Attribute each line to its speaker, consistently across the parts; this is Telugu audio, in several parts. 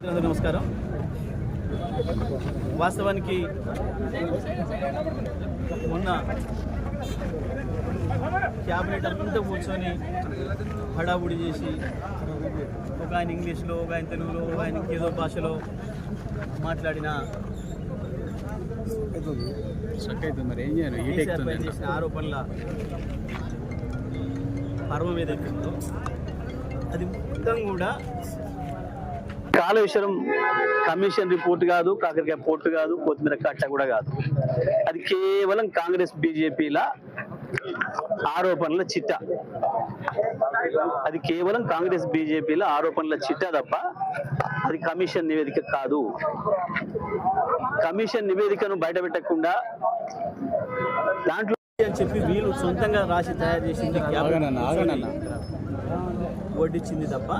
Speaker 1: నమస్కారం. వాస్తవానికి మొన్న క్యాబినెట్ అంతా కూర్చొని హడావుడి చేసి ఒక ఆయన ఇంగ్లీష్లో ఒక ఆయన తెలుగులో ఒక ఆయన ఏదో భాషలో మాట్లాడిన చేసిన ఆరోపణల పర్వం ఏదైతే ఉందో అది మొత్తం కూడా కాళేశ్వరం కమిషన్ రిపోర్ట్ కాదు కాకరకాయ పోర్టు కాదు కొత్తిమీర కట్ట కూడా కాదు. అది కేవలం కాంగ్రెస్ బీజేపీల ఆరోపణల చిట్ట. అది కేవలం కాంగ్రెస్ బీజేపీల ఆరోపణల చిట్ట తప్ప అది కమిషన్ నివేదిక కాదు. కమిషన్ నివేదికను బయటపెట్టకుండా దాంట్లో అని చెప్పి వీళ్ళు సొంతంగా రాసి తయారు చేసింది. వడ్డిచ్చింది తప్ప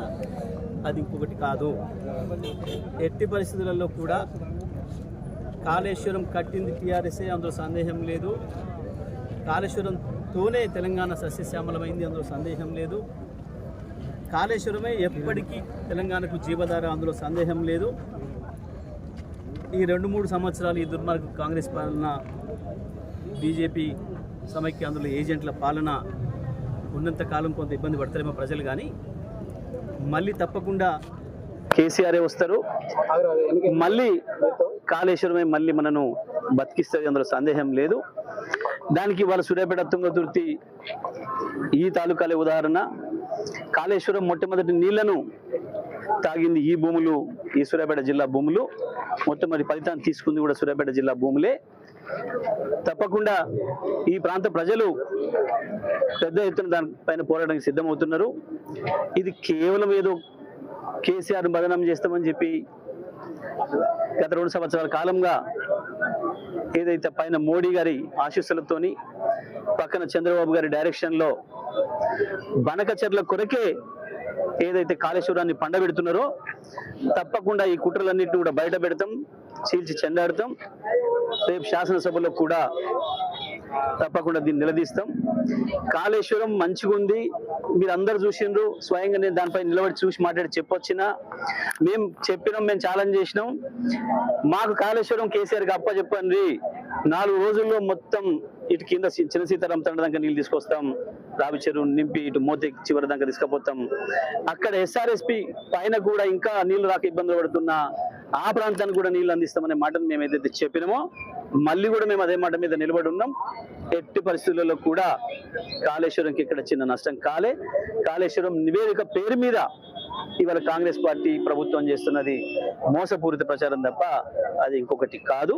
Speaker 1: అది ఇంకొకటి కాదు. ఎట్టి పరిస్థితులలో కూడా కాళేశ్వరం కట్టింది టీఆర్ఎస్ఏ అందులో సందేహం లేదు. కాళేశ్వరంతోనే తెలంగాణ సస్యశ్యామలమైంది అందులో సందేహం లేదు. కాళేశ్వరమే ఎప్పటికీ తెలంగాణకు జీవధార అందులో సందేహం లేదు. ఈ రెండు మూడు సంవత్సరాలు ఈ దుర్మార్గ కాంగ్రెస్ పాలన బీజేపీ సమైక్య అందులో ఏజెంట్ల పాలన ఉన్నంత కాలం కొంత ఇబ్బంది పడతారేమో ప్రజలు కానీ మళ్ళీ తప్పకుండా కేసీఆర్ వస్తారు? మళ్ళీ కాళేశ్వరమే మళ్ళీ మనను బతికిస్తుంది అందులో సందేహం లేదు. దానికి వాళ్ళ సూర్యాపేట తుంగతుర్తి ఈ తాలూకాలే ఉదాహరణ. కాళేశ్వరం మొట్టమొదటి నీళ్ళను తాగింది ఈ భూములు ఈ సూర్యాపేట జిల్లా భూములు. మొట్టమొదటి ఫలితాన్ని తీసుకుంది కూడా సూర్యాపేట జిల్లా భూములే. తప్పకుండా ఈ ప్రాంత ప్రజలు పెద్ద ఎత్తున దానిపైన పోరాటానికి సిద్ధమవుతున్నారు. ఇది కేవలం ఏదో కేసీఆర్ బదనం చేస్తామని చెప్పి గత రెండు సంవత్సరాల కాలంగా ఏదైతే పైన మోడీ గారి ఆశీస్సులతోని పక్కన చంద్రబాబు గారి డైరెక్షన్లో బనకచర్ల కొరకే ఏదైతే కాళేశ్వరాన్ని పండబెడుతున్నారో తప్పకుండా ఈ కుట్రలన్నింటినీ కూడా బయట పెడతాం చీల్చి చెండాడతాం. రేపు శాసనసభలో కూడా తప్పకుండా దీన్ని నిలదీస్తాం. కాళేశ్వరం మంచిగా ఉంది. మీరు అందరు చూసిండ్రు. స్వయంగా నేను దానిపై నిలబడి చూసి మాట్లాడి చెప్పొచ్చినా. మేము చెప్పినాం మేము ఛాలెంజ్ చేసినాం. మాకు కాళేశ్వరం కేసీఆర్కి అప్ప చెప్పండి. నాలుగు రోజుల్లో మొత్తం ఇటు కింద చిన్న సీతారాం తండ్రి దాకా నీళ్ళు తీసుకొస్తాం. రావి చెరువు నింపి ఇటు మోతే చివరి దాకా తీసుకుపోతాం. అక్కడ ఎస్ఆర్ఎస్పి పైన కూడా ఇంకా నీళ్ళు రాక ఇబ్బందులు పడుతున్నా. ఆ ప్రాంతానికి కూడా నీళ్ళు అందిస్తామనే మాటను మేము ఏదైతే చెప్పినామో మళ్ళీ కూడా మేము అదే మాట మీద నిలబడి ఉన్నాం. ఎట్టి పరిస్థితులలో కూడా కాళేశ్వరంకి ఇక్కడ చిన్న నష్టం కాలే. కాళేశ్వరం నివేదిక పేరు మీద ఇవాళ కాంగ్రెస్ పార్టీ ప్రభుత్వం చేస్తున్నది మోసపూరిత ప్రచారం తప్ప అది ఇంకొకటి కాదు.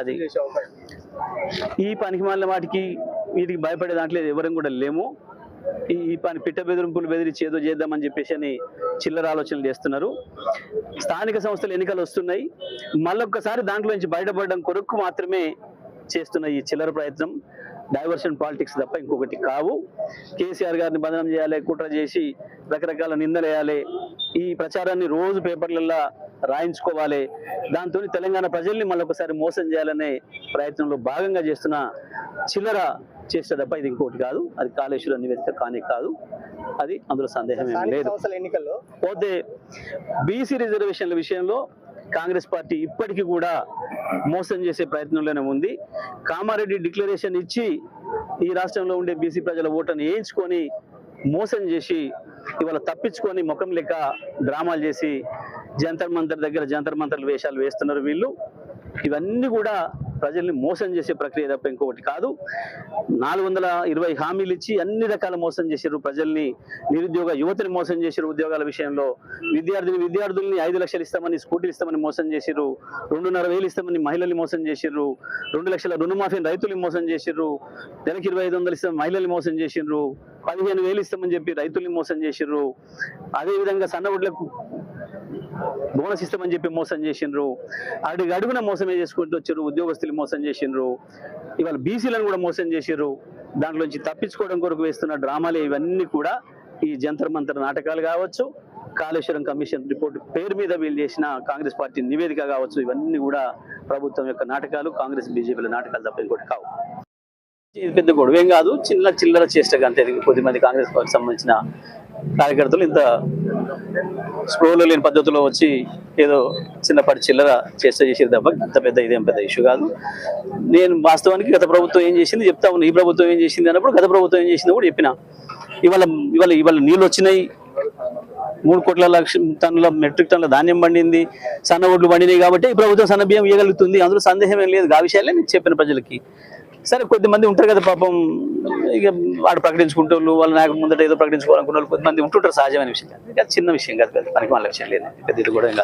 Speaker 1: అది ఈ పనికి మాలిన వాటికి వీటికి భయపడే దాంట్లో ఎవరం కూడా లేము. ఈ పని పిట్ట బెదిరింపులు బెదిరించి ఏదో చేద్దామని చెప్పేసి అని చిల్లర ఆలోచనలు చేస్తున్నారు. స్థానిక సంస్థల ఎన్నికలు వస్తున్నాయి. మళ్ళొక్కసారి దాంట్లో నుంచి బయటపడడం కొరకు మాత్రమే చేస్తున్న ఈ చిల్లర ప్రయత్నం. డైవర్షన్ పాలిటిక్స్ తప్ప ఇంకొకటి కావు. కేసీఆర్ గారిని బంధనం చేయాలి కుట్ర చేసి రకరకాల నిందలు వేయాలి. ఈ ప్రచారాన్ని రోజు పేపర్లలో రాయించుకోవాలి. దాంతో తెలంగాణ ప్రజల్ని మళ్ళొకసారి మోసం చేయాలనే ప్రయత్నంలో భాగంగా చేస్తున్న చిల్లర చేస్తే తప్ప ఇది ఇంకోటి కాదు. అది కాళేశ్వరం నివేదిక కానే కాదు. అది అందులో సందేహం ఏమీ లేదు.
Speaker 2: ఎన్నికల్లో?
Speaker 1: పోతే బీసీ రిజర్వేషన్ల విషయంలో కాంగ్రెస్ పార్టీ ఇప్పటికీ కూడా మోసం చేసే ప్రయత్నంలోనే ఉంది. కామారెడ్డి డిక్లరేషన్ ఇచ్చి ఈ రాష్ట్రంలో ఉండే బీసీ ప్రజల ఓటును వేయించుకొని మోసం చేసి ఇవాళ తప్పించుకొని ముఖం లెక్క డ్రామాలు చేసి జంతర్ మంతర్ దగ్గర జంతర్ మంతర్లు వేషాలు వేస్తున్నారు వీళ్ళు. ఇవన్నీ కూడా ప్రజల్ని మోసం చేసే ప్రక్రియ తప్ప ఇంకొకటి కాదు. నాలుగు వందల ఇరవై హామీలు ఇచ్చి అన్ని రకాల మోసం చేశారు ప్రజల్ని. నిరుద్యోగ యువతని మోసం చేశారు ఉద్యోగాల విషయంలో. విద్యార్థిని విద్యార్థుల్ని ఐదు లక్షలు ఇస్తామని స్కూటీలు ఇస్తామని మోసం చేసిర్రు. రెండున్నర వేలు ఇస్తామని మహిళల్ని మోసం చేసిర్రు. రెండు లక్షల రుణమాఫీని రైతుల్ని మోసం చేసిర్రు. నెలకి ఇరవై ఐదు వందలు ఇస్తామని మహిళల్ని మోసం చేసిండ్రు పదిహేను వేలు ఇస్తామని చెప్పి రైతుల్ని మోసం చేసిర్రు. అదేవిధంగా సన్నవుడ్లకు బోనస్ ఇస్తామని చెప్పి మోసం చేసిండ్రు. అడుగు అడుగున మోసమే చేసుకుంటూ వచ్చారు ఉద్యోగస్తులు మోసం చేసిండ్రు. ఇవాళ బీసీలను కూడా మోసం చేసిర్రు దాంట్లోంచి తప్పించుకోవడం కొరకు వేస్తున్న డ్రామాలు ఇవన్నీ కూడా ఈ జంతర్ మంతర్ నాటకాలు కావచ్చు కాళేశ్వరం కమిషన్ రిపోర్ట్ పేరు మీద వీళ్ళు చేసిన కాంగ్రెస్ పార్టీ నివేదిక కావచ్చు ఇవన్నీ కూడా ప్రభుత్వం యొక్క నాటకాలు కాంగ్రెస్ బీజేపీల నాటకాలు తప్ప ఇంకోటి కావు. ఇది పెద్ద గొడవేం కాదు చిన్న చిల్లర చేష్టగా అంతే. కొద్ది కొద్దిమంది కాంగ్రెస్ పార్టీకి సంబంధించిన కార్యకర్తలు ఇంత స్ప్రోలో లేని పద్ధతిలో వచ్చి ఏదో చిన్నపాటి చిల్లర చేస్తే చేసేది తప్ప ఇంత పెద్ద ఇదేం పెద్ద ఇష్యూ కాదు. నేను వాస్తవానికి గత ప్రభుత్వం ఏం చేసింది చెప్తా ఉన్నా. ఈ ప్రభుత్వం ఏం చేసింది అన్నప్పుడు గత ప్రభుత్వం ఏం చేసింది కూడా చెప్పిన. ఇవాళ ఇవాళ ఇవాళ నీళ్ళు వచ్చినాయి. మూడు కోట్ల లక్ష టన్నుల మెట్రిక్ టన్నుల ధాన్యం పండింది. సన్న ఓట్లు పండినాయి కాబట్టి ఈ ప్రభుత్వం సన్న బియ్యం ఇవ్వగలుగుతుంది అందులో సందేహం ఏం లేదు. ఆ విషయాలే నేను చెప్పిన ప్రజలకి. సరే కొద్దిమంది ఉంటారు కదా పాపం ఇక వాడు ప్రకటించుకుంటూ వాళ్ళ నాకు ముందట ఏదో ప్రకటించుకోవాలనుకున్న వాళ్ళు కొద్దిమంది ఉంటుంటారు సహజమైన విషయం కాదు. చిన్న విషయం కాదు పెద్ద పనికి వాళ్ళ విషయం లేదు పెద్ద ఇది కూడా కాదు